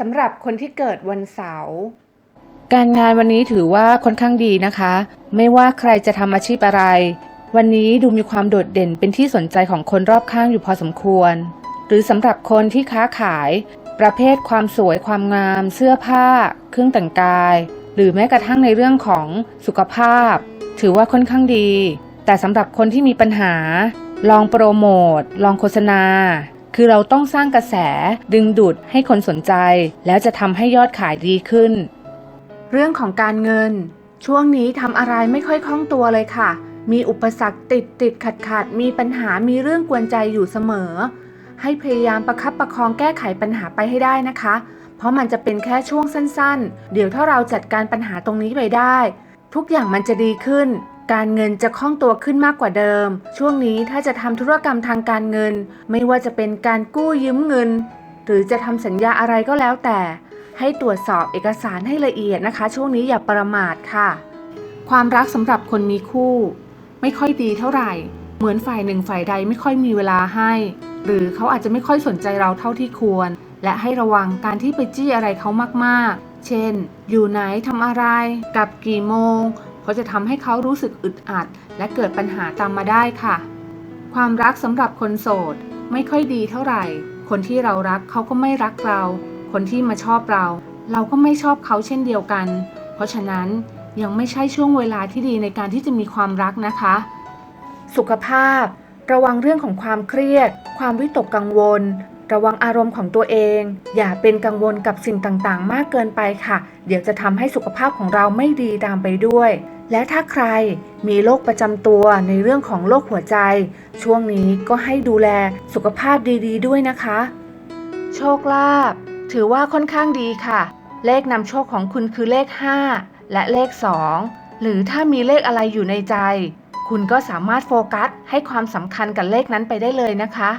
สำหรับคนที่เกิดวันเสาร์การงานวันนี้ถือว่าค่อนข้างดีนะคะ ไม่ว่าใครจะทำอาชีพอะไร วันนี้ดูมีความโดดเด่นเป็นที่สนใจของคนรอบข้างอยู่พอสมควร หรือสำหรับคนที่ค้าขาย ประเภทความสวยความงาม เสื้อผ้า เครื่องแต่งกาย หรือแม้กระทั่งในเรื่องของสุขภาพ ถือว่าค่อนข้างดี แต่สำหรับคนที่มีปัญหา ลองโปรโมท ลองโฆษณา คือเราต้องสร้างกระแสดึงดูดให้คนสนใจ แล้วจะทำให้ยอดขายดีขึ้น เรื่องของการเงิน ช่วงนี้ทำอะไรไม่ค่อยคล่องตัวเลยค่ะ มีอุปสรรคติดติดขัดขัดมีปัญหามีเรื่องกวนใจอยู่เสมอ ให้พยายามประคับประคองแก้ไขปัญหาไปให้ได้นะคะ เพราะมันจะเป็นแค่ช่วงสั้น ๆ เดี๋ยวถ้าเราจัดการปัญหาตรงนี้ไปได้ ทุกอย่างมันจะดีขึ้น การเงินจะคล่องตัวขึ้นมากกว่าเดิม ช่วงนี้ถ้าจะทำธุรกรรมทางการเงิน ไม่ว่าจะเป็นการกู้ยืมเงิน หรือจะทำสัญญาอะไรก็แล้วแต่ ให้ตรวจสอบเอกสารให้ละเอียดนะคะ ช่วงนี้อย่าประมาทค่ะ ความรักสำหรับคนมีคู่ ไม่ค่อยดีเท่าไหร่ เหมือนฝ่ายหนึ่งฝ่ายใดไม่ค่อยมีเวลาให้ หรือเขาอาจจะไม่ค่อยสนใจเราเท่าที่ควร และให้ระวังการที่ไปจี้อะไรเขามากๆ เช่น อยู่ไหนทำอะไรกลับกี่โมง เพราะจะทำให้เขารู้สึกอึดอัด และเกิดปัญหาตามมาได้ค่ะ ความรักสำหรับคนโสด ไม่ค่อยดีเท่าไหร่ คนที่เรารักเขาก็ไม่รักเรา คนที่มาชอบเรา เราก็ไม่ชอบเขาเช่นเดียวกัน เพราะฉะนั้นยังไม่ใช่ช่วงเวลาที่ดีในการที่จะมีความรักนะคะ สุขภาพ ระวังเรื่องของความเครียด ความวิตกกังวล ระวังอารมณ์ของตัวเอง อย่าเป็นกังวลกับสิ่งต่างๆ มากเกินไปค่ะ เดี๋ยวจะทำให้สุขภาพของเราไม่ดีตามไปด้วย และถ้าใครมีโรคประจำตัวในเรื่องของโรคหัวใจ ช่วงนี้ก็ให้ดูแลสุขภาพดีๆด้วยนะคะ โชคลาภถือว่าค่อนข้างดีค่ะ เลขนำโชคของคุณคือเลข 5 และเลข 2 หรือถ้ามีเลขอะไรอยู่ในใจ คุณก็สามารถโฟกัสให้ความสำคัญกับเลขนั้นไปได้เลยนะคะ